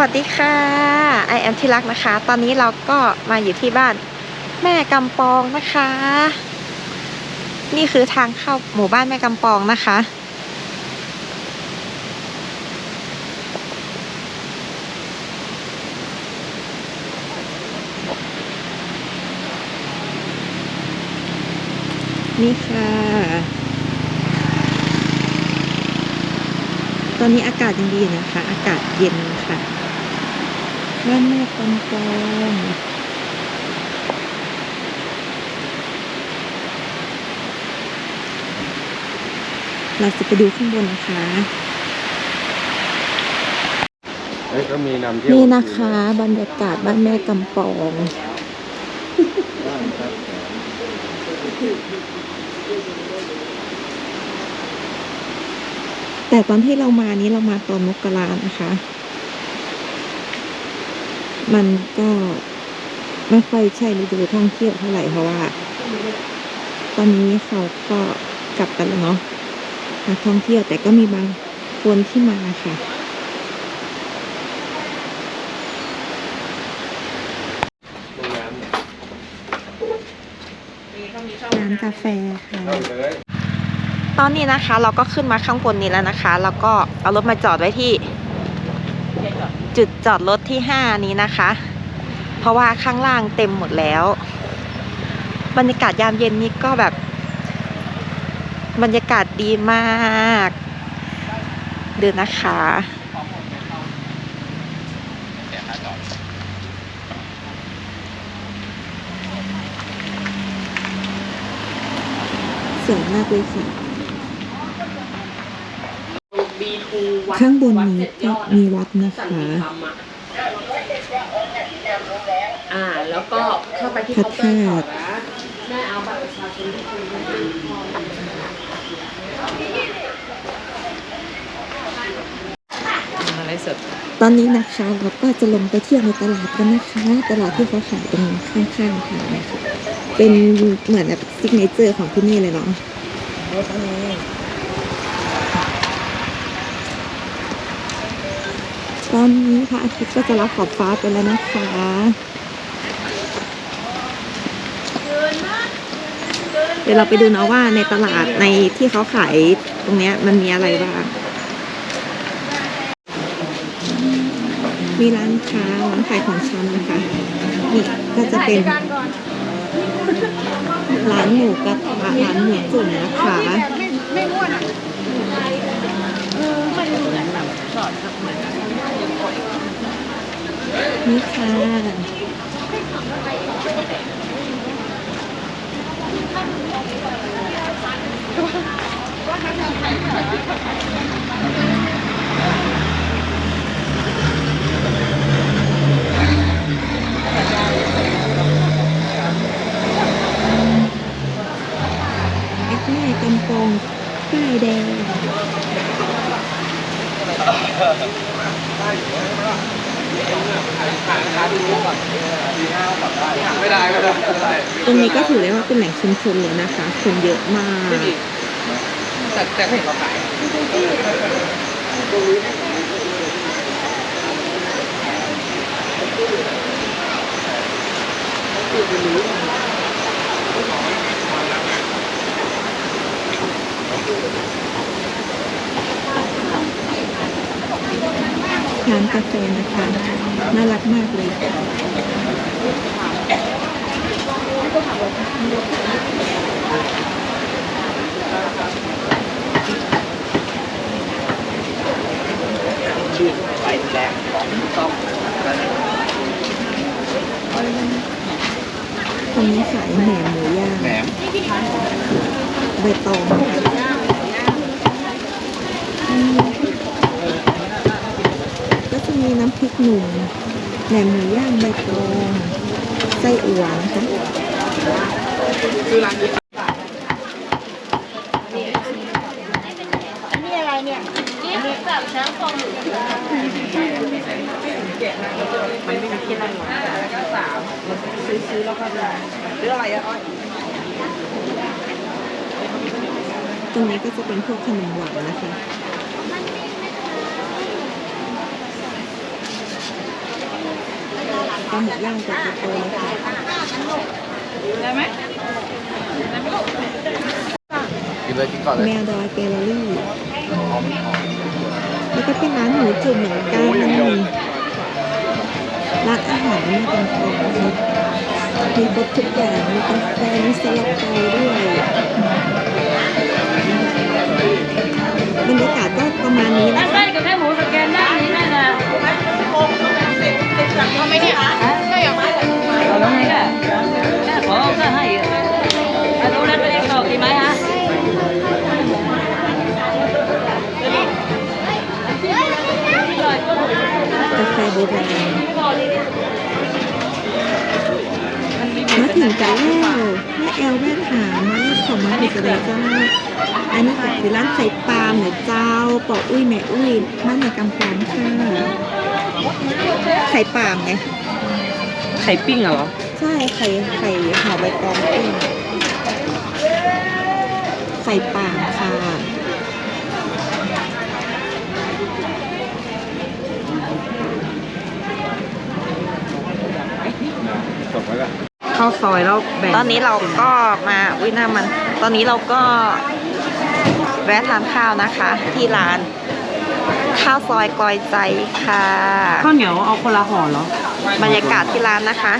วัสดีค่ะไอแอมที่รักนะคะ ตอนนี้เราก็มาอยู่ที่บ้านแม่กำปองนะคะ นี่คือทางเข้าหมู่บ้านแม่กำปองนะคะ นี่ค่ะ ตอนนี้อากาศยังดีนะคะ อากาศเย็นค่ะ บ้านแม่กำปองเราจะไปดูข้างบนนะคะเอ้ยก็มีนำเที่ยวนี่นะคะ บรรยากาศบ้านแม่กำปองบ้านครับแต่ตอนที่เรามานี้เรามาตอนมกรานะคะ มันก็ไม่ค่อยใช่ฤดูท่องเที่ยวเท่าไหร่เพราะว่า ตอนนี้เขาก็กลับกันแล้วเนาะนักท่องเที่ยวแต่ก็มีบางคนที่มาค่ะร้านกาแฟค่ะตอนนี้นะคะ เราก็ขึ้นมาข้างบนนี้แล้วนะคะ แล้วก็เอารถมาจอดไว้ที่ จุดจอดรถที่ห้านี้นะคะ เพราะว่าข้างล่างเต็มหมดแล้ว บรรยากาศยามเย็นนี้ก็แบบ บรรยากาศดีมากเดูนนะคะสวยมากเลยสิ ค่ะ B2 วัดข้างบนวัดนี้เจ็ดยก็อดมีวัดนะสันคะติธรรมอะอ่า แล้วก็เข้าไปที่พระเคาน์เตอร์ก่อนธาตุนะแม่เอาบัตรประชาชนทุกคนมาอะไรสดตอนนี้นะคะเราก็จะลงไปเที่ยวในตลาดกันนะคะ ตลาดที่เขาขายตรงข้างๆทางนะคะเป็นเหมือนแบบซิกเนเจอร์ของที่นี่เลยเนาะต ตอนนี้พระอาทิตย์ก็จะรับขอบฟ้าไปแล้วนะคะเดี๋ยวเราไปดูนะว่าในตลาดในที่เขาขายตรงเนี้ยมันมีอะไรบ้างมีร้านค้าร้านขายของชำนะคะนี่ก็จะเป็นร้านหมูกระทะร้านหมูจุ่มนะคะไม่อ้วนอะนี่ ค่ะแอปแม่กำปองป้ายแดง ไม่ได้ไม่ได้ไม่ได้ตรงนี้ก็ถือได้ว่าเป็นแหล่งชุมชนเลยนะคะ คนเยอะมาก แต่แต่ไม่เห็นเขาขายร้านกาแฟนะคะ น่ารักมากเลยชื่อไฟแดงของต้อมตรงนี้ขายแหนมหมูย่างแหนมใบตองก็จะมีน้ำพริกหนุ่ม แหนมหมูย่างใบตองไส้อั่วนะคะคือร้านนี้นี่อะไรเนี่ยมันไม่มีที่นั่งหรอกแล้วก็สามซื้อซื้อแล้วก็ได้หรืออะไรอะอ้อยตรงนี้ก็จะเป็นพวกขนมหวานนะคะ ปลาหมึกย่างตัวโตๆเลยค่ะได้ไหมกินเลยกินก่อนเลยแมวดอยเกลเลอรี่แล้วก็เป็นร้านหมูจุ่มเหมือนกันร้านอาหารนี่เป็นของมีครบทุกอย่างมีกาแฟมีซาลาเปาด้วยบรรยากาศก็ประมาณนี้นะคะ มาถึงกันแล้วแม่แอลแม่ถามมาขอมาถึงเลยเจ้าอันนี้ก็คือร้านไข่ปาล์มเหนือเจ้าปออุ้ยแม่อุ้ยบ้านในกำปองค่ะไข่ปาล์มไงไข่ปิ้งเหรอใช่ไข่ไข่ห่อใบตองปิ้งไข่ปาล์มค่ะ จบไว้ก่อน ข้าวซอยแล้วแบ่งตอนนี้เราก็มาอุ้ยหน้ามัน ตอนนี้เราก็แวะทานข้าวนะคะ ที่ร้าน ข้าวซอยกลอยใจค่ะ ข้าวเหนียวเอาคนละห่อเหรอบรรยากาศที่ร้านนะคะ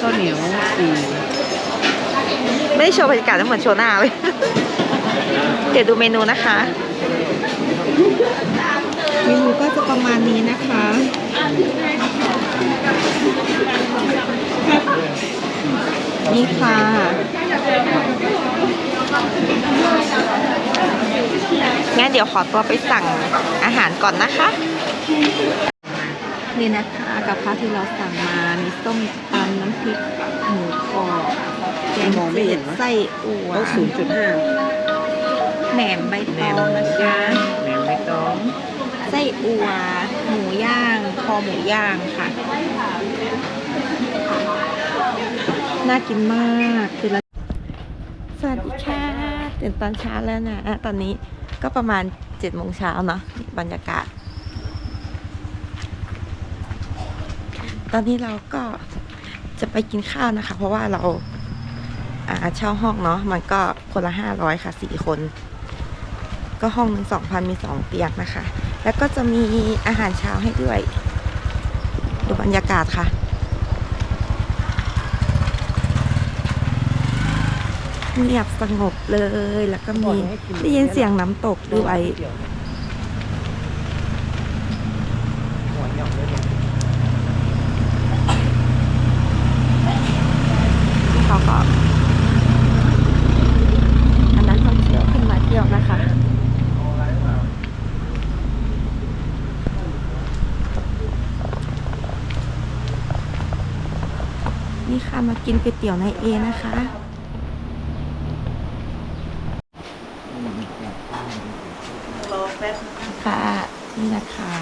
ข้าวเหนียวสี่ไม่ได้โชว์บรรยากาศแล้วเหมือนโชว์หน้าเลย เดี๋ยวดูเมนูนะคะเมนูก็จะประมาณนี้นะคะ นี่ค่ะ งั้นเดี๋ยวขอตัวไปสั่งอาหารก่อนนะคะ นี่นะคะกับข้าวที่เราสั่งมา มีส้มตำน้ำพริกหมูกรอบแกงจืดไส้อั่วต้องศูนย์จุดห้าแหนมใบตองนะคะแหนมใบตอง ไส้อั่วหมูย่าง คอหมูย่างค่ะ น่ากินมากคือละสวัสดีค่ะตื่นตอนเช้าแล้วนะอะตอนนี้ก็ประมาณเจ็ดโมงเช้าเนาะบรรยากาศ ตอนนี้เราก็จะไปกินข้าวนะคะ เพราะว่าเราอ่าเช่าห้องเนาะมันก็คนละห้าร้อยค่ะสี่คน ก็ห้องหนึ่งสองพันมีสองเตียงนะคะ แล้วก็จะมีอาหารเช้าให้ด้วย ดูบรรยากาศค่ะ เงียบสงบเลย แล้วก็มีได้ยินเสียงน้ำตกด้วยเขาก็อันนั้นท่องเที่ยวขึ้นมาเที่ยวนะคะนี่ค่ะมากินก๋วยเตี๋ยวในเอนะคะ ค่ะ นี่นะคะ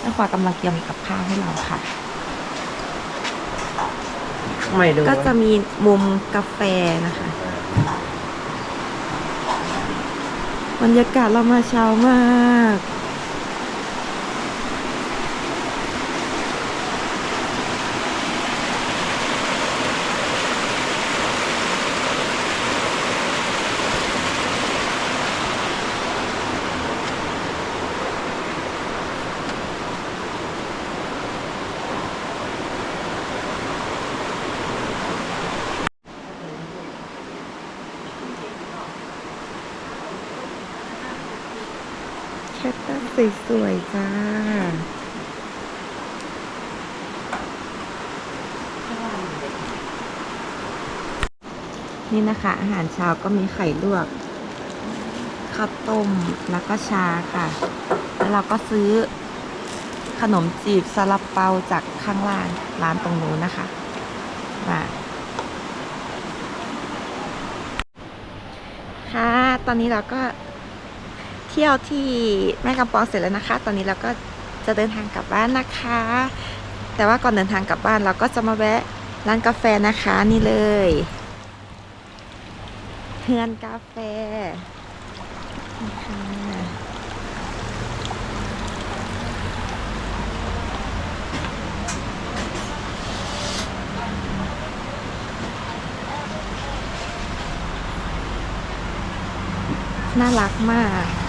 แม่ขวากำลังเตรียมกับข้าวให้เราค่ะ ไม่ดูก็จะมีมุมกาแฟนะคะ บรรยากาศเรามาเช้ามาก คตตัสสวยๆจ้านี่นะคะ อาหารเช้าก็มีไข่ลวกข้าวต้มแล้วก็ชาค่ะ แล้วเราก็ซื้อขนมจีบซาลาเปาจากข้างล่างร้านตรงนู้นนะคะมาค่ะ ตอนนี้เราก็ เที่ยวที่แม่กำปองเสร็จแล้วนะคะ ตอนนี้เราก็จะเดินทางกลับบ้านนะคะ แต่ว่าก่อนเดินทางกลับบ้านเราก็จะมาแวะร้านกาแฟนะคะนี่เลยเฮือนกาแฟน่ารักมาก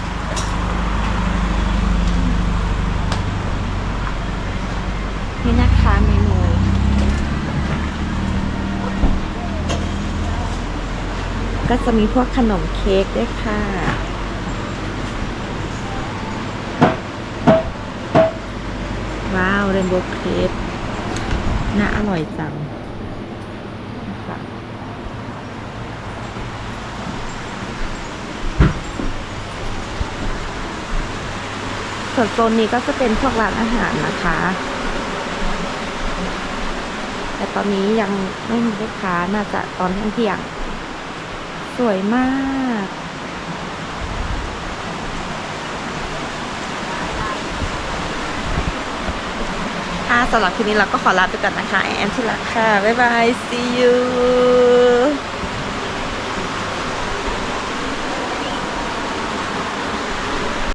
นี่นะคะเมนูก็จะมีพวกขนมเค้กด้วยค่ะ ว้าวเรนโบว์เครปน่าอร่อยจังนะคะส่วนโซนนี้ก็จะเป็นพวกร้านอาหารนะคะ แต่ตอนนี้ยังไม่มีลูกค้าน่าจะตอนเที่ยงเขียวสวยมาก ค่ะสำหรับคลิปนี้เราก็ขอลาไปก่อนนะคะ แอมที่รักค่ะ บ๊ายบาย see you